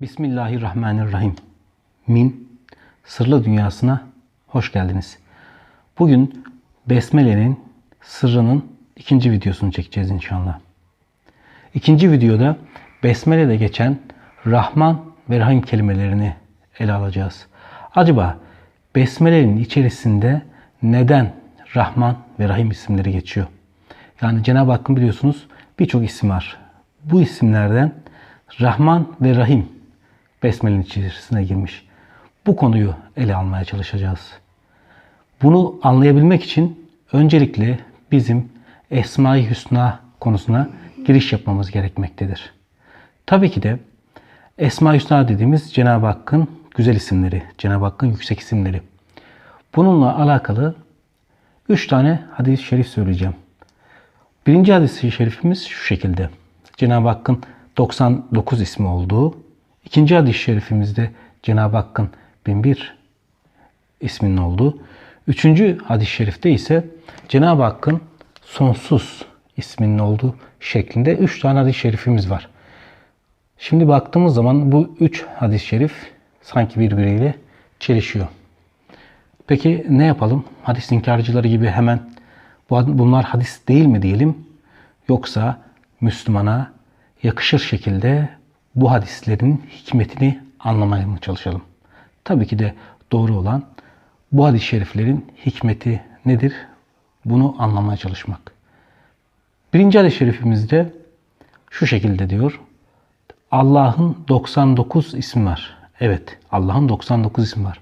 Bismillahirrahmanirrahim. Min, sırlı dünyasına hoş geldiniz. Bugün Besmele'nin sırrının ikinci videosunu çekeceğiz inşallah. İkinci videoda Besmele'de geçen Rahman ve Rahim kelimelerini ele alacağız. Acaba Besmele'nin içerisinde neden Rahman ve Rahim isimleri geçiyor? Yani Cenab-ı Hakk'ın biliyorsunuz birçok isim var. Bu isimlerden Rahman ve Rahim Besmele'nin içerisine girmiş. Bu konuyu ele almaya çalışacağız. Bunu anlayabilmek için öncelikle bizim Esma-i Hüsna konusuna giriş yapmamız gerekmektedir. Tabii ki de Esma-i Hüsna dediğimiz Cenab-ı Hakk'ın güzel isimleri, Cenab-ı Hakk'ın yüksek isimleri. Bununla alakalı üç tane hadis-i şerif söyleyeceğim. Birinci hadis-i şerifimiz şu şekilde. Cenab-ı Hakk'ın 99 ismi olduğu. İkinci hadis-i şerifimizde Cenab-ı Hakk'ın 1001 isminin olduğu. Üçüncü hadis-i şerifte ise Cenab-ı Hakk'ın sonsuz isminin olduğu şeklinde üç tane hadis-i şerifimiz var. Şimdi baktığımız zaman bu üç hadis-i şerif sanki birbiriyle çelişiyor. Peki ne yapalım? Hadis inkarcıları gibi hemen bunlar hadis değil mi diyelim? Yoksa Müslümana yakışır şekilde bu hadislerin hikmetini anlamaya mı çalışalım? Tabii ki de doğru olan bu hadis-i şeriflerin hikmeti nedir? Bunu anlamaya çalışmak. Birinci hadis-i şerifimizde şu şekilde diyor. Allah'ın 99 ismi var. Evet, Allah'ın 99 ismi var.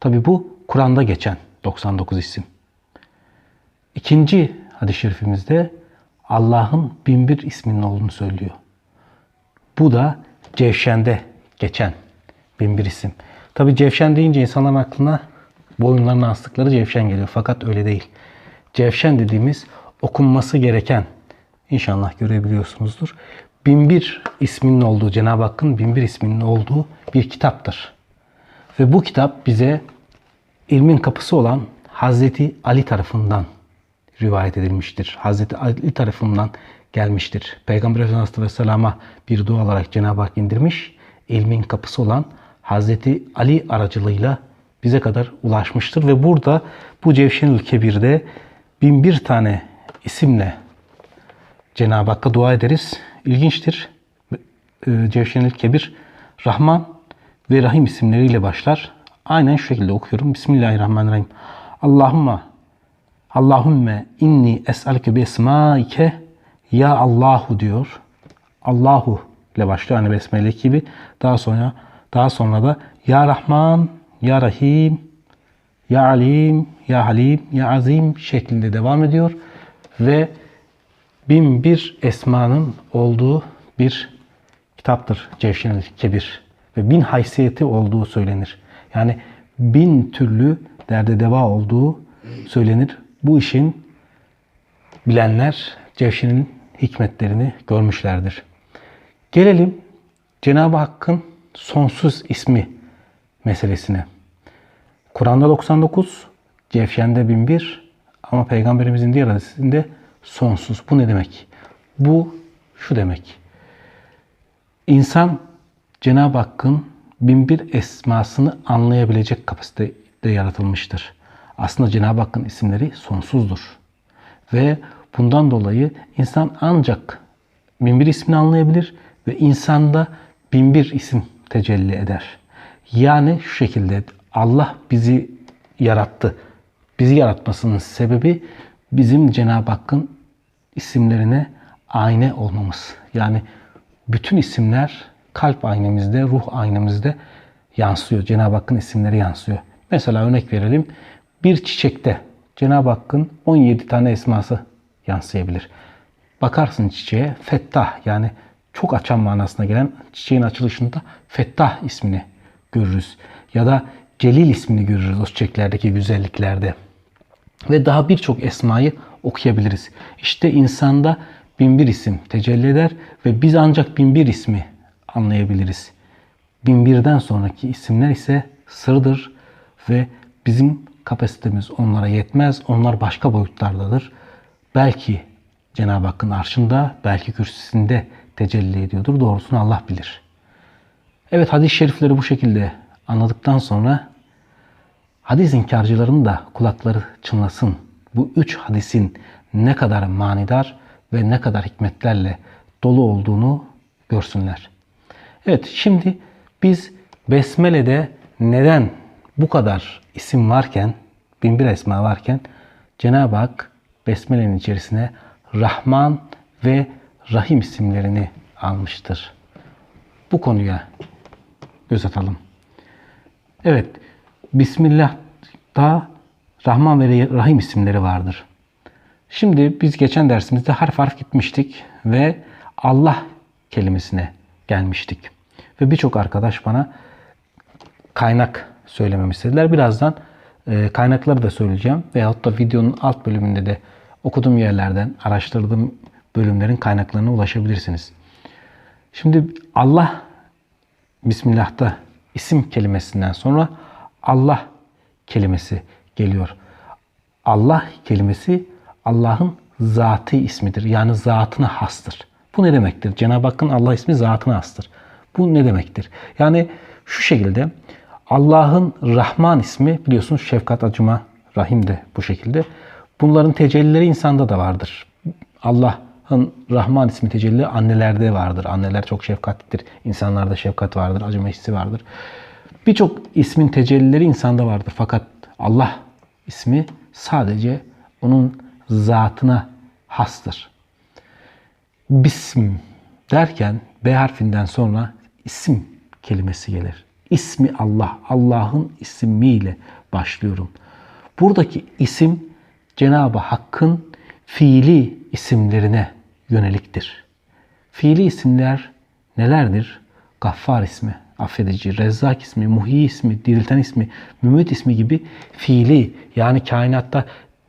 Tabii bu Kur'an'da geçen 99 isim. İkinci hadis-i şerifimizde Allah'ın binbir isminin olduğunu söylüyor. Bu da Cevşen'de geçen binbir isim. Tabi Cevşen deyince insanların aklına boyunlarına astıkları Cevşen geliyor. Fakat öyle değil. Cevşen dediğimiz okunması gereken, inşallah görebiliyorsunuzdur. Binbir isminin olduğu, Cenab-ı Hakk'ın binbir isminin olduğu bir kitaptır. Ve bu kitap bize ilmin kapısı olan Hazreti Ali tarafından rivayet edilmiştir. Hazreti Ali tarafından gelmiştir. Peygamber Efendimiz Aleyhisselam'a bir dua olarak Cenab-ı Hak indirmiş. İlmin kapısı olan Hazreti Ali aracılığıyla bize kadar ulaşmıştır. Ve burada bu Cevşenül Kebir'de bin bir tane isimle Cenab-ı Hakk'a dua ederiz. İlginçtir. Cevşenül Kebir Rahman ve Rahim isimleriyle başlar. Aynen şu şekilde okuyorum. Bismillahirrahmanirrahim. Allahümme Allahümme inni es'alke bi esmaike ya Allahu diyor. Allahu ile başlıyor hani besmele gibi. Daha sonra daha sonra da ya Rahman, ya Rahim, ya Alim, ya Halim, ya Azim şeklinde devam ediyor ve bin bir esmanın olduğu bir kitaptır Cevşenül Kebir ve bin haysiyeti olduğu söylenir. Yani bin türlü derde deva olduğu söylenir. Bu işin bilenler Cevşen'in hikmetlerini görmüşlerdir. Gelelim Cenab-ı Hakk'ın sonsuz ismi meselesine. Kur'an'da 99, Cevşen'de 1001 ama Peygamberimizin diğer hadisinde sonsuz. Bu ne demek? Bu şu demek. İnsan Cenab-ı Hakk'ın binbir esmasını anlayabilecek kapasitede yaratılmıştır. Aslında Cenab-ı Hakk'ın isimleri sonsuzdur. Ve bundan dolayı insan ancak binbir ismini anlayabilir ve insanda binbir isim tecelli eder. Yani şu şekilde Allah bizi yarattı. Bizi yaratmasının sebebi bizim Cenab-ı Hakk'ın isimlerine ayna olmamız. Yani bütün isimler kalp aynamızda, ruh aynamızda yansıyor. Cenab-ı Hakk'ın isimleri yansıyor. Mesela örnek verelim. Bir çiçekte Cenab-ı Hakk'ın 17 tane esması yansıyabilir. Bakarsın çiçeğe Fettah yani çok açan manasına gelen çiçeğin açılışında Fettah ismini görürüz. Ya da Celil ismini görürüz o çiçeklerdeki güzelliklerde. Ve daha birçok esmayı okuyabiliriz. İşte insanda bin bir isim tecelli eder ve biz ancak bin bir ismi anlayabiliriz. Bin birden sonraki isimler ise sırdır ve bizim kapasitemiz onlara yetmez. Onlar başka boyutlardadır. Belki Cenab-ı Hakk'ın arşında, belki kürsüsünde tecelli ediyordur. Doğrusunu Allah bilir. Evet hadis-i şerifleri bu şekilde anladıktan sonra hadis inkarcıların da kulakları çınlasın. Bu üç hadisin ne kadar manidar ve ne kadar hikmetlerle dolu olduğunu görsünler. Evet şimdi biz Besmele'de neden bu kadar isim varken, binbir esma varken Cenab-ı Hak Besmele'nin içerisine Rahman ve Rahim isimlerini almıştır. Bu konuya göz atalım. Evet, Bismillah'ta Rahman ve Rahim isimleri vardır. Şimdi biz geçen dersimizde harf harf gitmiştik ve Allah kelimesine gelmiştik. Ve birçok arkadaş bana kaynak söylememi istediler. Birazdan e, kaynakları da söyleyeceğim. Veyahut da videonun alt bölümünde de okuduğum yerlerden araştırdığım bölümlerin kaynaklarına ulaşabilirsiniz. Şimdi Allah Bismillah'ta isim kelimesinden sonra Allah kelimesi geliyor. Allah kelimesi Allah'ın zatı ismidir. Yani zatına hastır. Bu ne demektir? Cenab-ı Hakk'ın Allah ismi zatına hastır. Bu ne demektir? Yani şu şekilde Allah'ın Rahman ismi biliyorsunuz şefkat, acıma, rahim de bu şekilde. Bunların tecellileri insanda da vardır. Allah'ın Rahman ismi tecelli annelerde vardır. Anneler çok şefkatlidir. İnsanlarda şefkat vardır, acıma hissi vardır. Birçok ismin tecellileri insanda vardır. Fakat Allah ismi sadece onun zatına hastır. Bism derken B harfinden sonra isim kelimesi gelir. İsmi Allah, Allah'ın ismiyle başlıyorum. Buradaki isim Cenab-ı Hakk'ın fiili isimlerine yöneliktir. Fiili isimler nelerdir? Gaffar ismi, affedici, Rezzak ismi, Muhyi ismi, dirilten ismi, Mümit ismi gibi fiili yani kainatta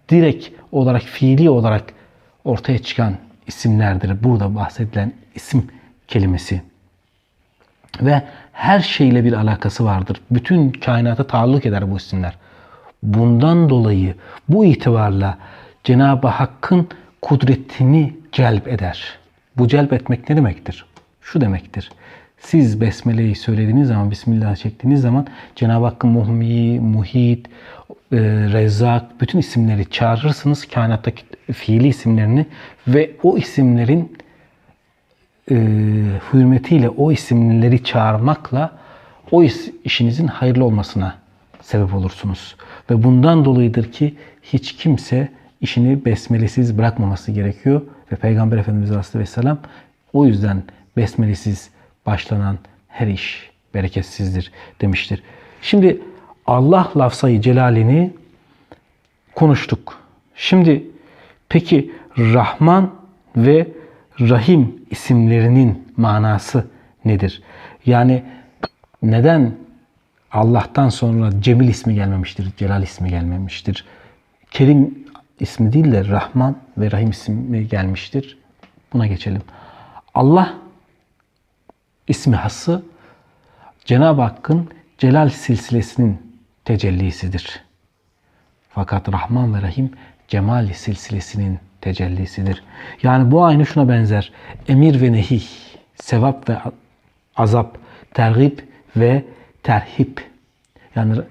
direkt olarak fiili olarak ortaya çıkan isimlerdir. Burada bahsedilen isim kelimesi. Ve her şeyle bir alakası vardır. Bütün kainata taalluk eder bu isimler. Bundan dolayı bu itibarla Cenab-ı Hakk'ın kudretini celp eder. Bu celp etmek ne demektir? Şu demektir. Siz Besmele'yi söylediğiniz zaman, Bismillah çektiğiniz zaman Cenab-ı Hakk'ın muhmi, muhit, e, rezzak bütün isimleri çağırırsınız. Kainattaki fiili isimlerini ve o isimlerin e, hürmetiyle o isimleri çağırmakla o iş, işinizin hayırlı olmasına sebep olursunuz. Ve bundan dolayıdır ki hiç kimse işini besmelesiz bırakmaması gerekiyor. Ve Peygamber Efendimiz Aleyhisselam o yüzden besmelesiz başlanan her iş bereketsizdir demiştir. Şimdi Allah lafzayı celalini konuştuk. Şimdi peki Rahman ve Rahim isimlerinin manası nedir? Yani neden Allah'tan sonra Cemil ismi gelmemiştir, Celal ismi gelmemiştir? Kerim ismi değil de Rahman ve Rahim ismi gelmiştir. Buna geçelim. Allah ismi hası Cenab-ı Hakk'ın Celal silsilesinin tecellisidir. Fakat Rahman ve Rahim Cemal silsilesinin tecellisidir. Yani bu aynı şuna benzer. Emir ve nehi, sevap ve azap, tergip ve terhip. Yani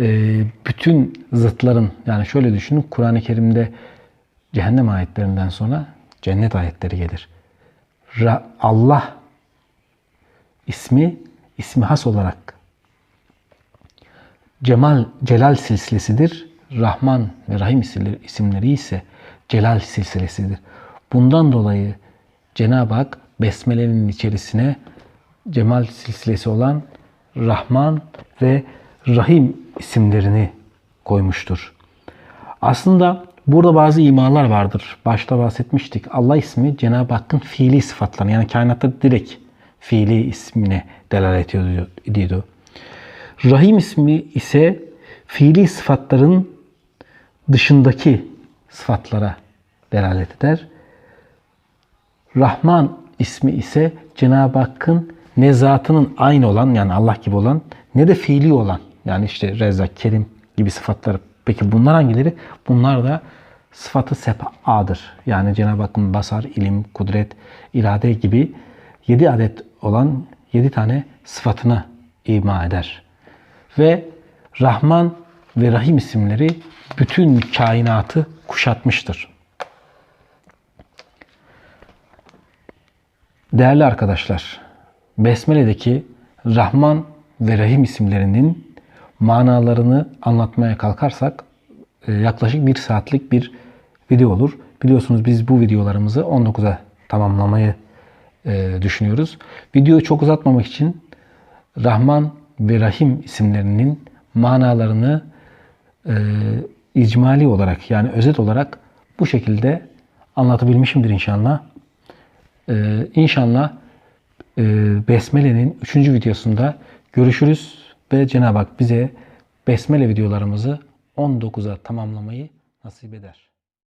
e, bütün zıtların yani şöyle düşünün Kur'an-ı Kerim'de cehennem ayetlerinden sonra cennet ayetleri gelir. Ra- Allah ismi ismi has olarak Cemal Celal silsilesidir. Rahman ve Rahim isimleri ise Celal silsilesidir. Bundan dolayı Cenab-ı Hak Besmele'nin içerisine Cemal silsilesi olan Rahman ve Rahim isimlerini koymuştur. Aslında burada bazı imalar vardır. Başta bahsetmiştik. Allah ismi Cenab-ı Hakk'ın fiili sıfatlarını yani kainatta direkt fiili ismine delalet ediyordu. Rahim ismi ise fiili sıfatların dışındaki sıfatlara delalet eder. Rahman ismi ise Cenab-ı Hakk'ın ne zatının aynı olan yani Allah gibi olan ne de fiili olan yani işte Rezzak, Kerim gibi sıfatlar. Peki bunlar hangileri? Bunlar da sıfatı sep'adır. Yani Cenab-ı Hakk'ın basar, ilim, kudret, irade gibi 7 adet olan 7 tane sıfatını ima eder. Ve Rahman ve Rahim isimleri bütün kainatı kuşatmıştır. Değerli arkadaşlar, Besmele'deki Rahman ve Rahim isimlerinin manalarını anlatmaya kalkarsak e, yaklaşık bir saatlik bir video olur. Biliyorsunuz biz bu videolarımızı 19'a tamamlamayı e, düşünüyoruz. Videoyu çok uzatmamak için Rahman ve Rahim isimlerinin manalarını e, icmali olarak yani özet olarak bu şekilde anlatabilmişimdir inşallah. İnşallah Besmele'nin 3. videosunda görüşürüz ve Cenab-ı Hak bize Besmele videolarımızı 19'a tamamlamayı nasip eder.